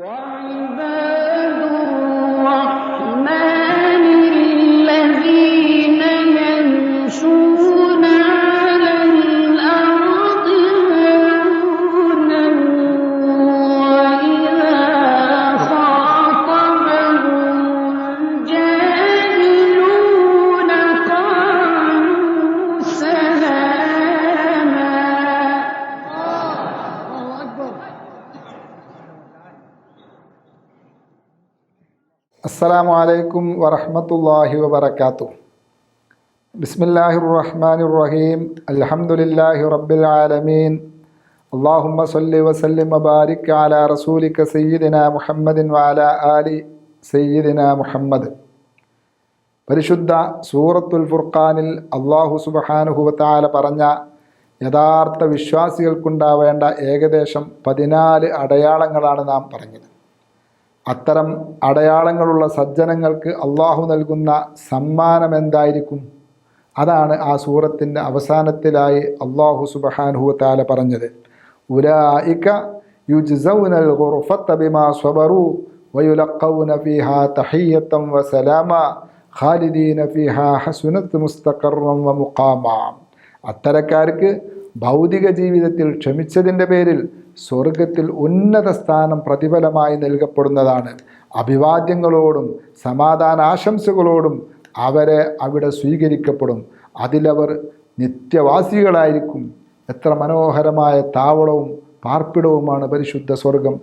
وعباد അസ്സലാമു അലൈക്കും വറഹ്മത്തുള്ളാഹി വബർക്കാത്തു ബിസ്മില്ലാഹിർ റഹ്മാനിർ റഹീം അൽഹംദുലില്ലാഹി റബ്ബിൽ ആലമീൻ. അല്ലാഹുമ്മ സല്ലി വസല്ലിം വബാരിക് അലാ റസൂലിക സയ്യിദിന മുഹമ്മദിൻ വാല ആലി സയ്യിദിന മുഹമ്മദ്. പരിശുദ്ധ സൂറത്തുൽ ഫുർഖാനിൽ അള്ളാഹു സുബ്ഹാനഹു വതആല പറഞ്ഞ യഥാർത്ഥ വിശ്വാസികൾക്കുണ്ടാവേണ്ട ഏകദേശം പതിനാല് അടയാളങ്ങളാണ് നാം പറഞ്ഞത്. അത്തരം അടയാളങ്ങളുള്ള സജ്ജനങ്ങൾക്ക് അള്ളാഹു നൽകുന്ന സമ്മാനം എന്തായിരിക്കും? അതാണ് ആ സൂറത്തിന്റെ അവസാനത്തിലായി അള്ളാഹു സുബഹാനുഹു താല പറഞ്ഞത്. ഉലായിക്ക യുജ്സൗനൽ ഖുർഫത്ത ബിമാ സ്വബറു വയുലഖൗന ഫീഹ തഹിയ്യത്തം വസലാമ ഖാലിദീന ഫീഹ ഹസുനത്ത് മുസ്തഖറം വ മുഖാമ. അത്തരക്കാർക്ക് ഭൗതിക ജീവിതത്തിൽ ക്ഷമിച്ചതിന്റെ പേരിൽ സ്വർഗത്തിൽ ഉന്നത സ്ഥാനം പ്രതിഫലമായി നൽകപ്പെടുന്നതാണ്. അഭിവാദ്യങ്ങളോടും സമാധാനാശംസകളോടും അവരെ അവിടെ സ്വീകരിക്കപ്പെടും. അതിലവർ നിത്യവാസികളായിരിക്കും. എത്ര മനോഹരമായ താവളവും പാർപ്പിടവുമാണ് പരിശുദ്ധ സ്വർഗം.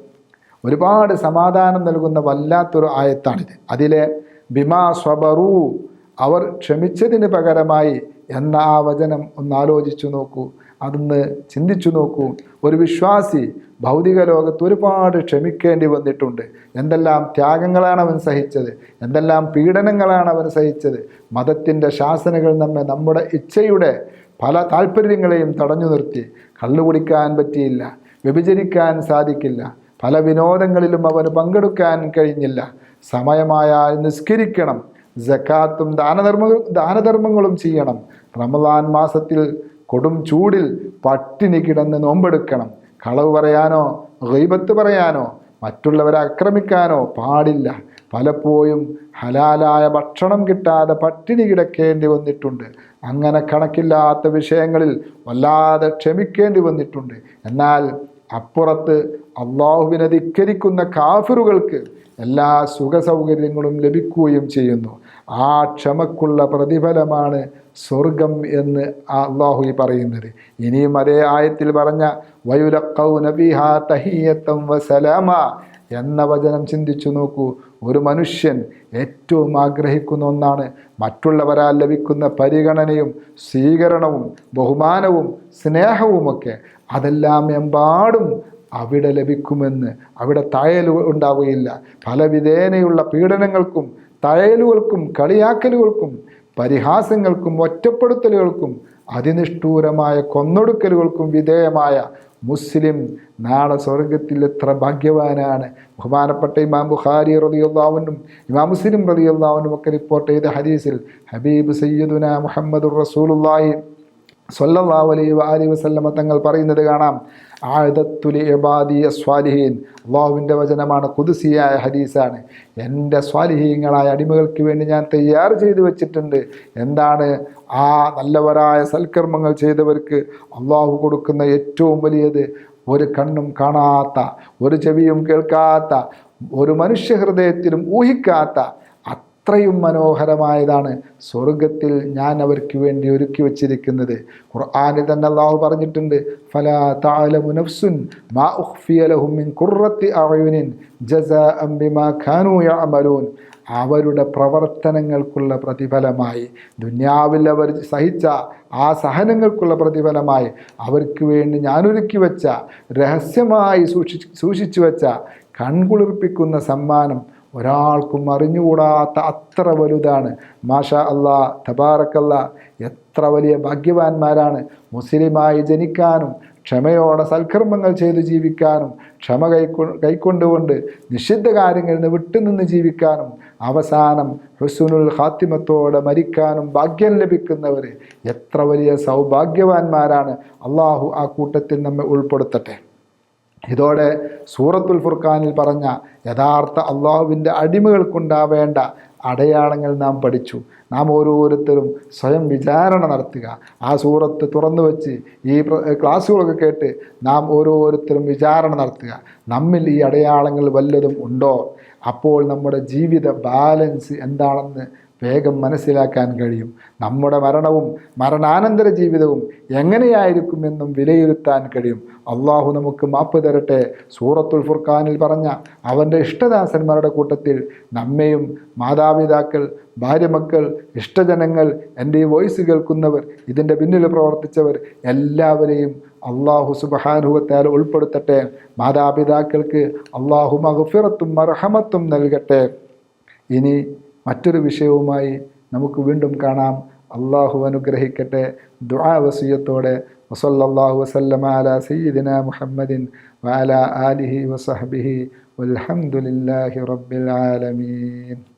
ഒരുപാട് സമാധാനം നൽകുന്ന വല്ലാത്തൊരു ആയത്താണിത്. അതിലെ ബിമാ സ്വബറു അവർ ക്ഷമിച്ചതിന് പകരമായി എന്ന ആ വചനം ഒന്ന് ആലോചിച്ചു നോക്കൂ അതൊന്ന് ചിന്തിച്ചു നോക്കൂ. ഒരു വിശ്വാസി ഭൗതിക ലോകത്ത് ഒരുപാട് ക്ഷമിക്കേണ്ടി വന്നിട്ടുണ്ട്. എന്തെല്ലാം ത്യാഗങ്ങളാണ് അവൻ സഹിച്ചത്? എന്തെല്ലാം പീഡനങ്ങളാണ് അവൻ സഹിച്ചത്? മതത്തിന്റെ ശാസനകൾ നമ്മെ നമ്മുടെ ഇച്ഛയുടെ പല താല്പര്യങ്ങളെയും തടഞ്ഞു നിർത്തി. കള്ളു കുടിക്കാൻ പറ്റിയില്ല വ്യഭിചരിക്കാൻ സാധിക്കില്ല പല വിനോദങ്ങളിലും അവന് പങ്കെടുക്കാൻ കഴിഞ്ഞില്ല. സമയമായാൽ നിസ്കരിക്കണം. ജക്കാത്തും ദാനധർമ്മ ദാനധർമ്മങ്ങളും ചെയ്യണം. റമദാൻ മാസത്തിൽ കൊടും ചൂടിൽ പട്ടിണി കിടന്ന് നോമ്പെടുക്കണം. കളവ് പറയാനോ ഗൈബത്ത് പറയാനോ മറ്റുള്ളവരെ ആക്രമിക്കാനോ പാടില്ല. പലപ്പോഴും ഹലാലായ ഭക്ഷണം കിട്ടാതെ പട്ടിണി കിടക്കേണ്ടി വന്നിട്ടുണ്ട്. അങ്ങനെ കണക്കില്ലാത്ത വിഷയങ്ങളിൽ വല്ലാതെ ക്ഷമിക്കേണ്ടി വന്നിട്ടുണ്ട്. എന്നാൽ അപ്പുറത്ത് അള്ളാഹുവിനെ ധിക്കരിക്കുന്ന കാഫിറുകൾക്ക് എല്ലാ സുഖ സൗകര്യങ്ങളും ലഭിക്കുകയും ചെയ്യുന്നു. ആ ക്ഷമക്കുള്ള പ്രതിഫലമാണ് സ്വർഗം എന്ന് അള്ളാഹു പറയുന്നത്. ഇനിയും അതേ ആയത്തിൽ പറഞ്ഞ വയുലക്കൗ നബിഹാ തഹീയത്തം വസലാമ എന്ന വചനം ചിന്തിച്ചു നോക്കൂ. ഒരു മനുഷ്യൻ ഏറ്റവും ആഗ്രഹിക്കുന്ന ഒന്നാണ് മറ്റുള്ളവരാൽ ലഭിക്കുന്ന പരിഗണനയും സ്വീകരണവും ബഹുമാനവും സ്നേഹവുമൊക്കെ. അതെല്ലാം എമ്പാടും അവിടെ ലഭിക്കുമെന്ന്. അവിടെ തയൽ ഉണ്ടാവുകയില്ല. പല വിധേനയുള്ള പീഡനങ്ങൾക്കും തയലുകൾക്കും കളിയാക്കലുകൾക്കും പരിഹാസങ്ങൾക്കും ഒറ്റപ്പെടുത്തലുകൾക്കും അതിനിഷ്ഠൂരമായ കൊന്നൊടുക്കലുകൾക്കും വിധേയമായ മുസ്ലിം നാളെ സ്വർഗത്തിൽ എത്ര ഭാഗ്യവാനാണ്. ബഹുമാനപ്പെട്ട ഇമാം ബുഖാരി റതിയുള്ളാവനും ഇമാം മുസ്ലിം റതിയുള്ളാവനും ഒക്കെ റിപ്പോർട്ട് ചെയ്ത ഹദീസിൽ ഹബീബ് സയ്യിദുന മുഹമ്മദുർ റസൂലുള്ളാഹി സല്ലല്ലാഹു അലൈഹി വാലി വസല്ലമ തങ്ങൾ പറയുന്നത് കാണാം. ആഴത്തുലി എബാദി സ്വാലിഹീൻ. അള്ളാഹുവിന്റെ വചനമാണ് കുതിസിയായ ഹദീസാണ്. എന്റെ സ്വാലിഹീങ്ങളായ അടിമകൾക്ക് വേണ്ടി ഞാൻ തയ്യാർ ചെയ്തു വെച്ചിട്ടുണ്ട്. എന്താണ്? ആ നല്ലവരായ സൽക്കർമ്മങ്ങൾ ചെയ്തവർക്ക് അള്ളാഹു കൊടുക്കുന്ന ഏറ്റവും വലിയത് ഒരു കണ്ണും കാണാത്ത ഒരു ചെവിയും കേൾക്കാത്ത ഒരു മനുഷ്യ ഹൃദയത്തിലും ഊഹിക്കാത്ത അത്രയും മനോഹരമായതാണ് സ്വർഗത്തിൽ ഞാൻ അവർക്ക് വേണ്ടി ഒരുക്കി വച്ചിരിക്കുന്നത്. ഖുർആാനിൽ തന്നെ അള്ളാഹു പറഞ്ഞിട്ടുണ്ട് ഫലാ തഅലമു നഫ്സുൻ മാ ഉഖ്ഫിയ ലഹും മിൻ ഖുർറത്തി അഅയുനിൻ ജസാഅൻ ബിമാ കാനൂ യഅമലൂൻ. അവരുടെ പ്രവർത്തനങ്ങൾക്കുള്ള പ്രതിഫലമായി ദുന്യാവിൽ അവർ സഹിച്ച ആ സഹനങ്ങൾക്കുള്ള പ്രതിഫലമായി അവർക്ക് വേണ്ടി ഞാനൊരുക്കി വെച്ച രഹസ്യമായി സൂക്ഷിച്ച് സൂക്ഷിച്ചു വെച്ച കൺകുളിർപ്പിക്കുന്ന സമ്മാനം ഒരാൾക്കും അറിഞ്ഞുകൂടാത്ത അത്ര വലുതാണ്. മാഷ അല്ലാ തബാറക്കല്ല എത്ര വലിയ ഭാഗ്യവാന്മാരാണ്. മുസ്ലിമായി ജനിക്കാനും ക്ഷമയോടെ സൽക്കർമ്മങ്ങൾ ചെയ്ത് ജീവിക്കാനും ക്ഷമ കൈക്കൊ കൈക്കൊണ്ടുകൊണ്ട് നിഷിദ്ധ കാര്യങ്ങളിൽ നിന്ന് വിട്ടുനിന്ന് ജീവിക്കാനും അവസാനം ഹുസുനുൽ ഹാത്തിമത്തോടെ മരിക്കാനും ഭാഗ്യം ലഭിക്കുന്നവർ എത്ര വലിയ സൗഭാഗ്യവാന്മാരാണ്. അള്ളാഹു ആ കൂട്ടത്തിൽ നമ്മെ ഉൾപ്പെടുത്തട്ടെ. ഇതോടെ സൂറത്തുൽ ഫുർഖാനിൽ പറഞ്ഞ യഥാർത്ഥ അള്ളാഹുവിന്റെ അടിമകൾക്കുണ്ടാവേണ്ട അടയാളങ്ങൾ നാം പഠിച്ചു. നാം ഓരോരുത്തരും സ്വയം വിചാരണ നടത്തുക. ആ സൂറത്ത് തുറന്നു വെച്ച് ഈ ക്ലാസ്സുകളൊക്കെ കേട്ട് നാം ഓരോരുത്തരും വിചാരണ നടത്തുക. നമ്മിൽ ഈ അടയാളങ്ങൾ വല്ലതും ഉണ്ടോ? അപ്പോൾ നമ്മുടെ ജീവിത ബാലൻസ് എന്താണെന്ന് വേഗം മനസ്സിലാക്കാൻ കഴിയും. നമ്മുടെ മരണവും മരണാനന്തര ജീവിതവും എങ്ങനെയായിരിക്കുമെന്നും വിലയിരുത്താൻ കഴിയും. അള്ളാഹു നമുക്ക് മാപ്പ് തരട്ടെ. സൂറത്തുൽ ഫുർഖാനിൽ പറഞ്ഞ അവന്റെ ഇഷ്ടദാസന്മാരുടെ കൂട്ടത്തിൽ നമ്മയും മാതാപിതാക്കൾ ഭാര്യമക്കൾ ഇഷ്ടജനങ്ങൾ എന്റെ വോയിസ് കേൾക്കുന്നവർ ഇതിന്റെ പിന്നിൽ പ്രവർത്തിച്ചവർ എല്ലാവരെയും അള്ളാഹു സുബഹാനുഭവത്താൽ ഉൾപ്പെടുത്തട്ടെ. മാതാപിതാക്കൾക്ക് അള്ളാഹു മഹഫിറത്തും മർഹമത്തും നൽകട്ടെ. ഇനി മറ്റൊരു വിഷയവുമായി നമുക്ക് വീണ്ടും കാണാം. അള്ളാഹു അനുഗ്രഹിക്കട്ടെ. ദുആ വസിയത്തോടെ. വസല്ലാഹു വസല്ലമ അലാ സയ്യിദിന മുഹമ്മദിൻ വാല ആലിഹി വസഹബിഹി. വൽഹംദുലില്ലാഹി റബ്ബിൽ ആലമീൻ.